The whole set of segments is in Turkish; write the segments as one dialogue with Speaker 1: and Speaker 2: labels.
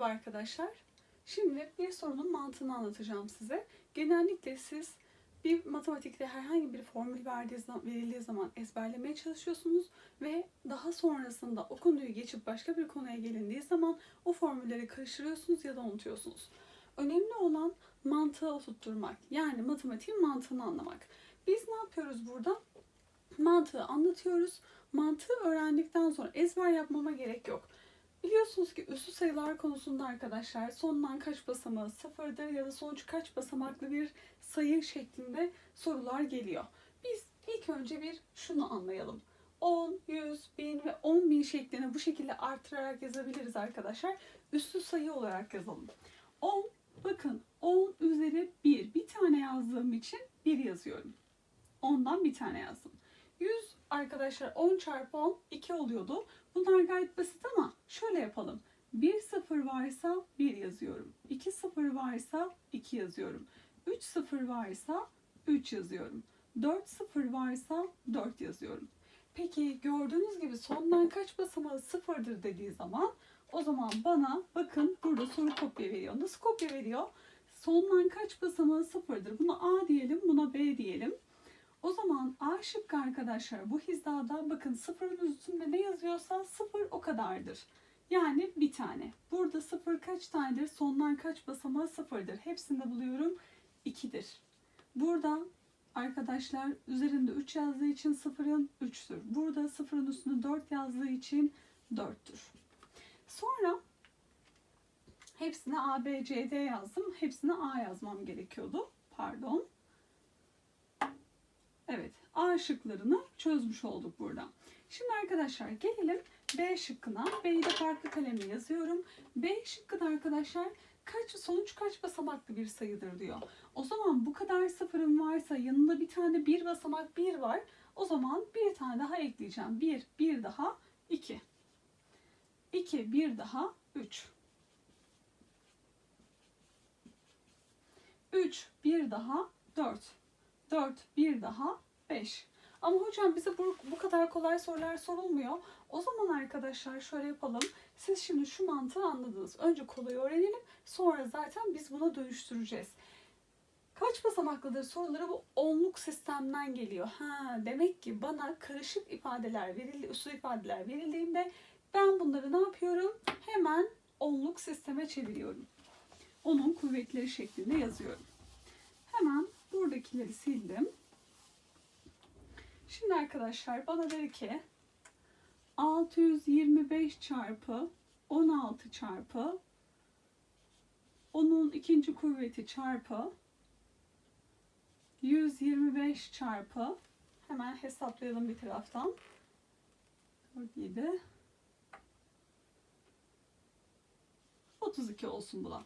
Speaker 1: Merhaba arkadaşlar. Şimdi bir sorunun mantığını anlatacağım size. Genellikle siz bir matematikte herhangi bir formül verildiği zaman ezberlemeye çalışıyorsunuz ve daha sonrasında o konuyu geçip başka bir konuya gelindiği zaman o formülleri karıştırıyorsunuz ya da unutuyorsunuz. Önemli olan mantığı oturtturmak. Yani matematiğin mantığını anlamak. Biz ne yapıyoruz burada? Mantığı anlatıyoruz. Mantığı öğrendikten sonra ezber yapmama gerek yok. Biliyorsunuz ki üslü sayılar konusunda arkadaşlar sondan kaç basamağı sıfırdır ya da sonuç kaç basamaklı bir sayı şeklinde sorular geliyor. Biz ilk önce bir şunu anlayalım. 10, 100, 1000 ve 10 bin şeklinde bu şekilde artırarak yazabiliriz arkadaşlar. Üslü sayı olarak yazalım. 10, bakın 10 üzeri 1. Bir tane yazdığım için 1 yazıyorum. 10'dan bir tane yazdım. 100 arkadaşlar 10 çarpı 10 2 oluyordu. Bunlar gayet basit ama şöyle yapalım. 1 sıfır varsa 1 yazıyorum. 2 sıfır varsa 2 yazıyorum. 3 sıfır varsa 3 yazıyorum. 4 sıfır varsa 4 yazıyorum. Peki gördüğünüz gibi sondan kaç basamağı sıfırdır dediği zaman o zaman bana bakın burada soru kopya veriyor. Nasıl kopya veriyor? Sondan kaç basamağı sıfırdır? Buna A diyelim, buna B diyelim. Zaman A şıkkı arkadaşlar bu hizada bakın sıfırın üstünde ne yazıyorsa sıfır o kadardır. Yani bir tane. Burada sıfır kaç tanedir? Sondan kaç basamağı sıfırdır. Hepsini buluyorum. 2'dir. Burada arkadaşlar üzerinde 3 yazdığı için sıfırın 3'tür. Burada sıfırın üstünde 4 yazdığı için 4'tür. Sonra hepsine A, B, C, D yazdım. Hepsine A yazmam gerekiyordu. Pardon. Evet, A şıklarını çözmüş olduk burada. Şimdi arkadaşlar gelelim B şıkkına. B'yi de farklı kalemle yazıyorum. B şıkkı da arkadaşlar kaç sonuç kaç basamaklı bir sayıdır diyor. O zaman bu kadar sıfırım varsa yanında bir tane bir basamak bir var. O zaman bir tane daha ekleyeceğim. Bir, bir daha iki. İki, bir daha üç. Üç, bir daha dört. 4, bir daha 5. Ama hocam bize bu, bu kadar kolay sorular sorulmuyor. O zaman arkadaşlar şöyle yapalım. Siz şimdi şu mantığı anladınız. Önce kolayı öğrenelim. Sonra zaten biz buna dönüştüreceğiz. Kaç basamaklıdır soruları bu onluk sistemden geliyor. Ha, demek ki bana karışık ifadeler verildi, usul ifadeler verildiğinde ben bunları ne yapıyorum? Hemen onluk sisteme çeviriyorum. Onun kuvvetleri şeklinde yazıyorum. Hemen buradakileri sildim. Şimdi arkadaşlar bana dedi ki 625 çarpı 16 çarpı onun ikinci kuvveti çarpı 125 çarpı hemen hesaplayalım bir taraftan. 47 32 olsun bu da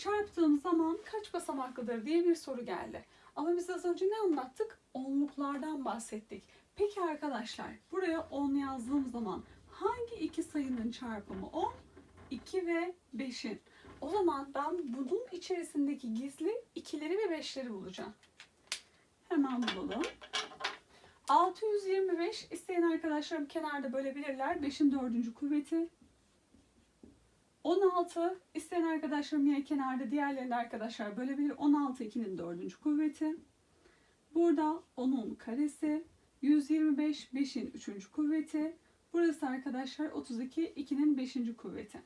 Speaker 1: çarptığım zaman kaç basamaklıdır diye bir soru geldi. Ama biz az önce ne anlattık? Onluklardan bahsettik. Peki arkadaşlar buraya 10 yazdığım zaman hangi iki sayının çarpımı 10? 2 ve 5'in. O zaman ben bunun içerisindeki gizli ikileri ve beşleri bulacağım. Hemen bulalım. 625 isteyen arkadaşlarım kenarda bölebilirler. 5'in dördüncü kuvveti 16 isteyen arkadaşlarım yine kenarda diğerlerini arkadaşlar bölebilir. 16 2'nin dördüncü kuvveti. Burada 10'un karesi. 125 5'in üçüncü kuvveti. Burası arkadaşlar 32 2'nin beşinci kuvveti.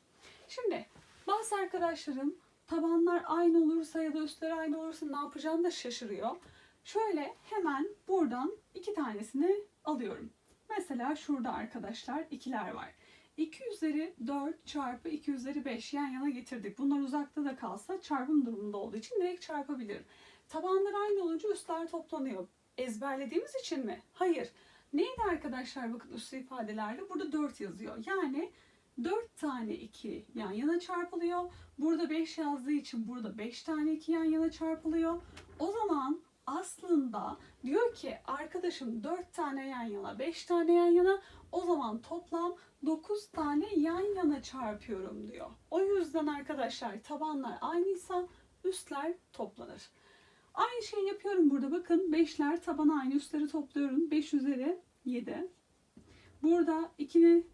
Speaker 1: Şimdi bazı arkadaşlarım tabanlar aynı olursa ya da üstleri aynı olursa ne yapacağını da şaşırıyor. Şöyle hemen buradan iki tanesini alıyorum. Mesela şurada arkadaşlar ikiler var. 2 üzeri 4 çarpı 2 üzeri 5 yan yana getirdik. Bunlar uzakta da kalsa çarpım durumunda olduğu için direkt çarpabilirim. Tabanlar aynı olunca üstler toplanıyor. Ezberlediğimiz için mi? Hayır. Neydi arkadaşlar bakın üstü ifadelerde? Burada 4 yazıyor. Yani 4 tane 2 yan yana çarpılıyor. Burada 5 yazdığı için burada 5 tane 2 yan yana çarpılıyor. O zaman aslında diyor ki arkadaşım 4 tane yan yana 5 tane yan yana o zaman toplam 9 tane yan yana çarpıyorum diyor. O yüzden arkadaşlar tabanlar aynıysa üstler toplanır. Aynı şeyi yapıyorum burada bakın 5'ler tabana aynı üstleri topluyorum. 5 üzeri 7. Burada ikili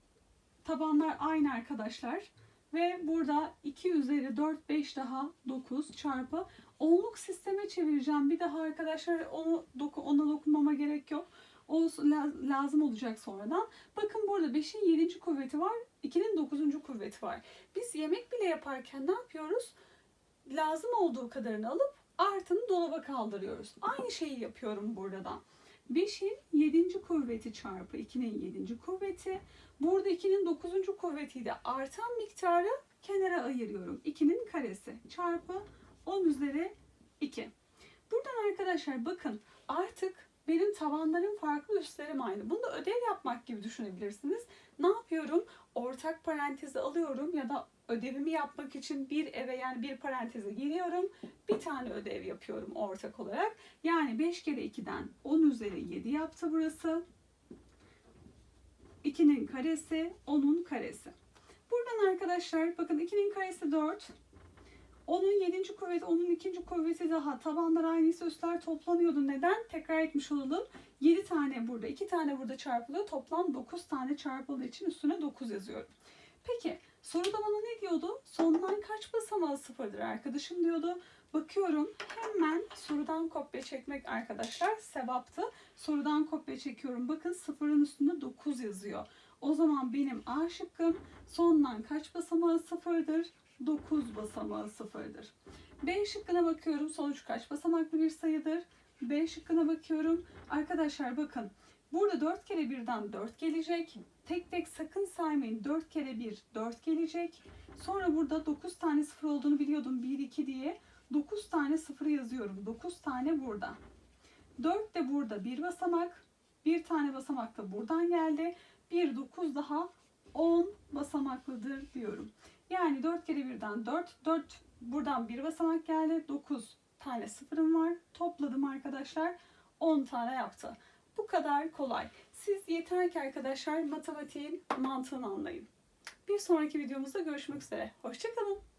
Speaker 1: tabanlar aynı arkadaşlar. Ve burada 2 üzeri 4 5 daha 9 çarpı onluk sisteme çevireceğim. Bir daha arkadaşlar onu doku, ona dokunmama gerek yok. O la- lazım olacak sonradan. Bakın burada 5'in 7. kuvveti var. 2'nin 9. kuvveti var. Biz yemek bile yaparken ne yapıyoruz? Lazım olduğu kadarını alıp artını dolaba kaldırıyoruz. Aynı şeyi yapıyorum burada da. 5'in 7. kuvveti çarpı 2'nin 7. kuvveti. Burada 2'nin 9. kuvvetiyle artan miktarı kenara ayırıyorum. 2'nin karesi çarpı 10 üzeri 2. Buradan arkadaşlar bakın artık benim tavanlarım farklı üstlerim aynı. Bunu da ödev yapmak gibi düşünebilirsiniz. Ne yapıyorum? Ortak parantezi alıyorum ya da ödevimi yapmak için bir eve yani bir paranteze giriyorum. Bir tane ödev yapıyorum ortak olarak. Yani 5 kere 2'den 10 üzeri 7 yaptı burası. 2'nin karesi, 10'un karesi. Buradan arkadaşlar bakın 2'nin karesi 4. 10'un 7. kuvveti, 10'un 2. kuvveti daha. Tabanlar aynıysa üstler toplanıyordu. Neden? Tekrar etmiş olalım. 7 tane burada, 2 tane burada çarpılıyor. Toplam 9 tane çarpıldığı için üstüne 9 yazıyorum. Peki soruda bana ne diyordu? Sondan kaç basamağı sıfırdır arkadaşım diyordu. Bakıyorum hemen sorudan kopya çekmek arkadaşlar sevaptı. Sorudan kopya çekiyorum. Bakın sıfırın üstünde 9 yazıyor. O zaman benim A şıkkım sondan kaç basamağı sıfırdır? 9 basamağı sıfırdır. B şıkkına bakıyorum. Sonuç kaç basamaklı bir sayıdır? B şıkkına bakıyorum. Arkadaşlar bakın. Burada 4 kere 1'den 4 gelecek. Tek tek sakın saymayın. 4 kere 1 4 gelecek. Sonra burada 9 tane sıfır olduğunu biliyordum. 1 2 diye. 9 tane sıfır yazıyorum. 9 tane burada. 4 de burada bir basamak. Bir tane basamak da buradan geldi. 1 9 daha 10 basamaklıdır diyorum. Yani 4 kere 1'den 4. 4 buradan bir basamak geldi. 9 tane sıfırım var. Topladım arkadaşlar. 10 tane yaptı. Bu kadar kolay. Siz yeter ki arkadaşlar matematiğin mantığını anlayın. Bir sonraki videomuzda görüşmek üzere. Hoşçakalın.